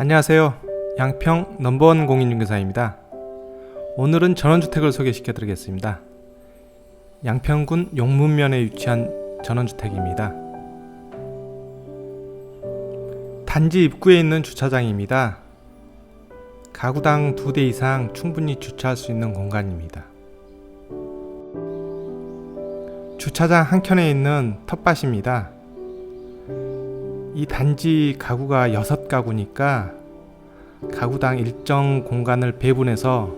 안녕하세요. 양평 넘버원 공인중개사입니다. 오늘은 전원주택을 소개시켜 드리겠습니다. 양평군 용문면에 위치한 전원주택입니다. 단지 입구에 있는 주차장입니다. 가구당 두 대 이상 충분히 주차할 수 있는 공간입니다. 주차장 한켠에 있는 텃밭입니다. 이 단지 가구가 6가구니까 가구당 일정 공간을 배분해서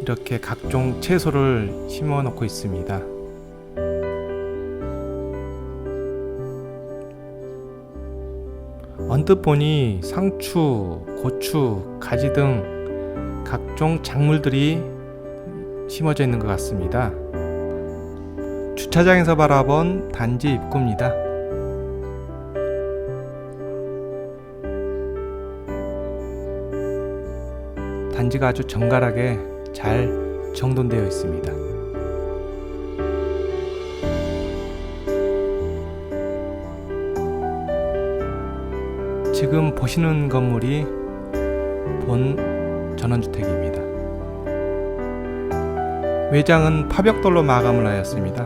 이렇게 각종 채소를 심어 놓고 있습니다. 언뜻 보니 상추, 고추, 가지 등 각종 작물들이 심어져 있는 것 같습니다. 주차장에서 바라본 단지 입구입니다. 단지가 아주 정갈하게 잘 정돈되어 있습니다. 지금 보시는 건물이 본 전원주택입니다. 외장은 파벽돌로 마감을 하였습니다.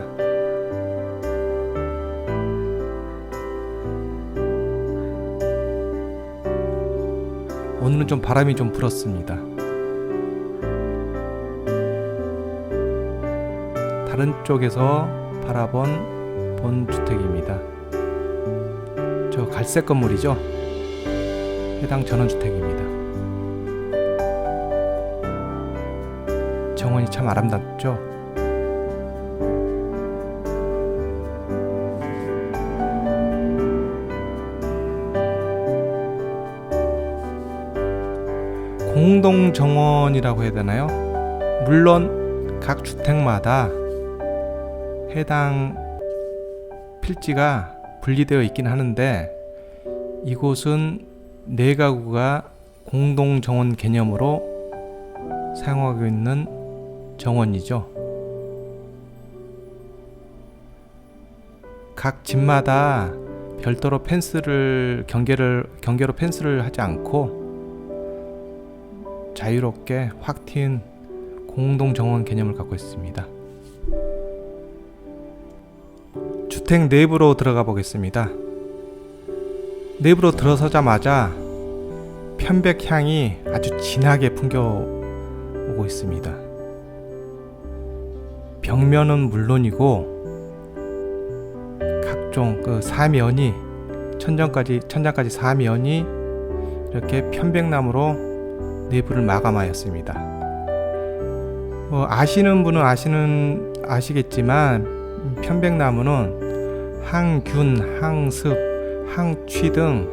오늘은 좀 바람이 좀 불었습니다. 다른 쪽에서 바라본 본 주택입니다. 저 갈색 건물이죠. 해당 전원주택입니다. 정원이 참 아름답죠. 공동 정원이라고 해야 되나요? 물론 각 주택마다 해당 필지가 분리되어 있긴 하는데 이곳은 네 가구가 공동 정원 개념으로 사용하고 있는 정원이죠. 각 집마다 별도로 펜스를 경계를 경계로 펜스를 하지 않고 자유롭게 확 트인 공동 정원 개념을 갖고 있습니다. 주택 내부로 들어가 보겠습니다. 내부로 들어서자마자 편백 향이 아주 진하게 풍겨오고 있습니다. 벽면은 물론이고 각종 그 사면이 천장까지 천장까지 사면이 이렇게 편백나무로 내부를 마감하였습니다. 뭐 아시는 분은 아시는 아시겠지만 편백나무는 항균, 항습, 항취 등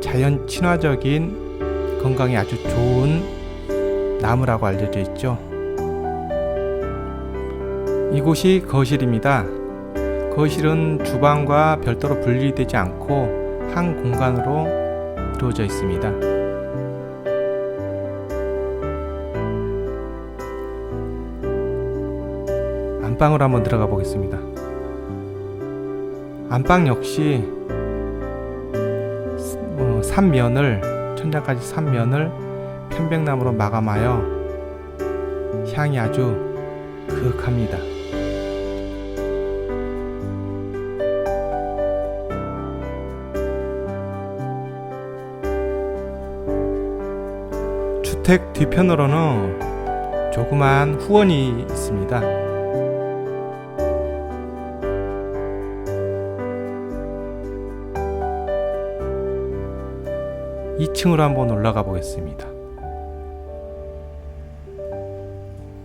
자연 친화적인 건강에 아주 좋은 나무라고 알려져 있죠. 이곳이 거실입니다. 거실은 주방과 별도로 분리되지 않고 한 공간으로 이루어져 있습니다. 안방으로 한번 들어가 보겠습니다. 안방 역시 어, 3면을 천장까지 3면을 편백나무로 마감하여 향이 아주 그윽합니다. 주택 뒤편으로는 조그만 후원이 있습니다. 2층으로 한번 올라가 보겠습니다.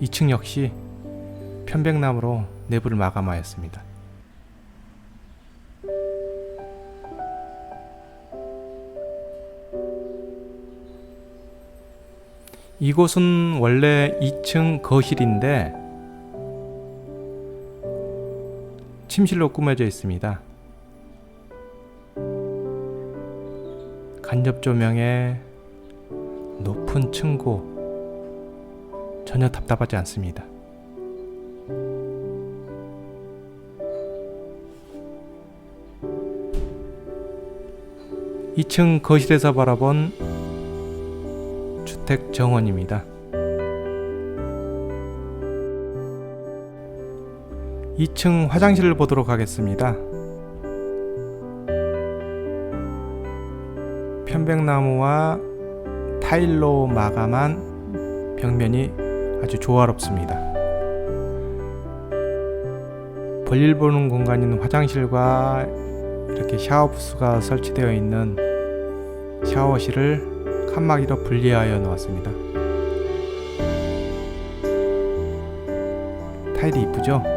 2층 역시 편백나무로 내부를 마감하였습니다. 이곳은 원래 2층 거실인데 침실로 꾸며져 있습니다. 간접 조명에 높은 층고 전혀 답답하지 않습니다. 2층 거실에서 바라본 주택 정원입니다. 2층 화장실을 보도록 하겠습니다. 편백나무와 타일로 마감한 벽면이 아주 조화롭습니다. 볼일 보는 공간인 화장실과 이렇게 샤워 부스가 설치되어 있는 샤워실을 칸막이로 분리하여 놓았습니다. 타일이 이쁘죠?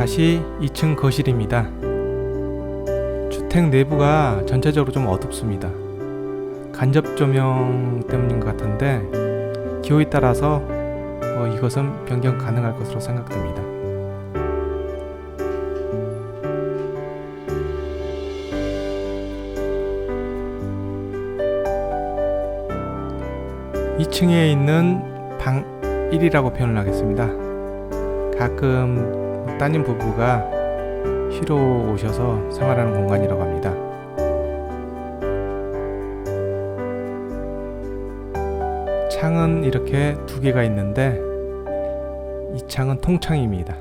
다시 2층 거실입니다. 주택 내부가 전체적으로 좀 어둡습니다. 간접 조명 때문인 것 같은데 기호에 따라서 어, 이것은 변경 가능할 것으로 생각됩니다. 이층에 있는 방 1이라고 표현을 하겠습니다. 가끔 따님 부부가 쉬러 오셔서 생활하는 공간이라고 합니다. 창은 이렇게 두 개가 있는데 이 창은 통창입니다.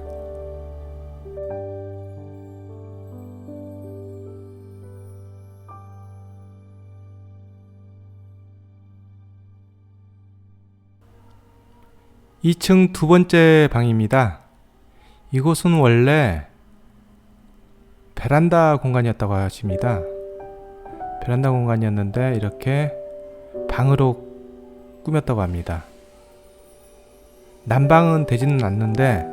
이층두 번째 방입니다. 이곳은 원래 베란다 공간이었다고 하십니다. 베란다 공간이었는데 이렇게 방으로 꾸몄다고 합니다. 난방은 되지는 않는데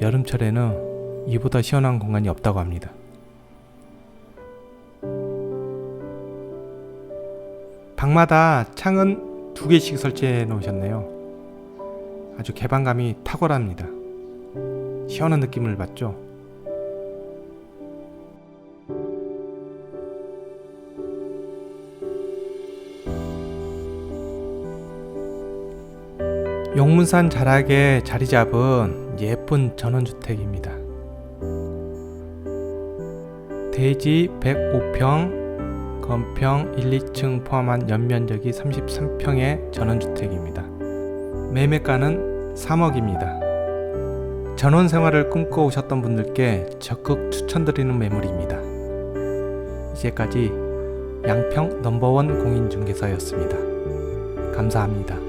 여름철에는 이보다 시원한 공간이 없다고 합니다. 방마다 창은 두 개씩 설치해 놓으셨네요. 아주 개방감이 탁월합니다. 시원한 느낌을 받죠. 용문산 자락에 자리 잡은 예쁜 전원주택입니다. 대지 105평, 건평 1, 2층 포함한 연면적이 33평의 전원주택입니다. 매매가는 3억입니다. 전원 생활을 꿈꿔오셨던 분들께 적극 추천드리는 매물입니다. 이제까지 양평 넘버원 공인중개사였습니다. 감사합니다.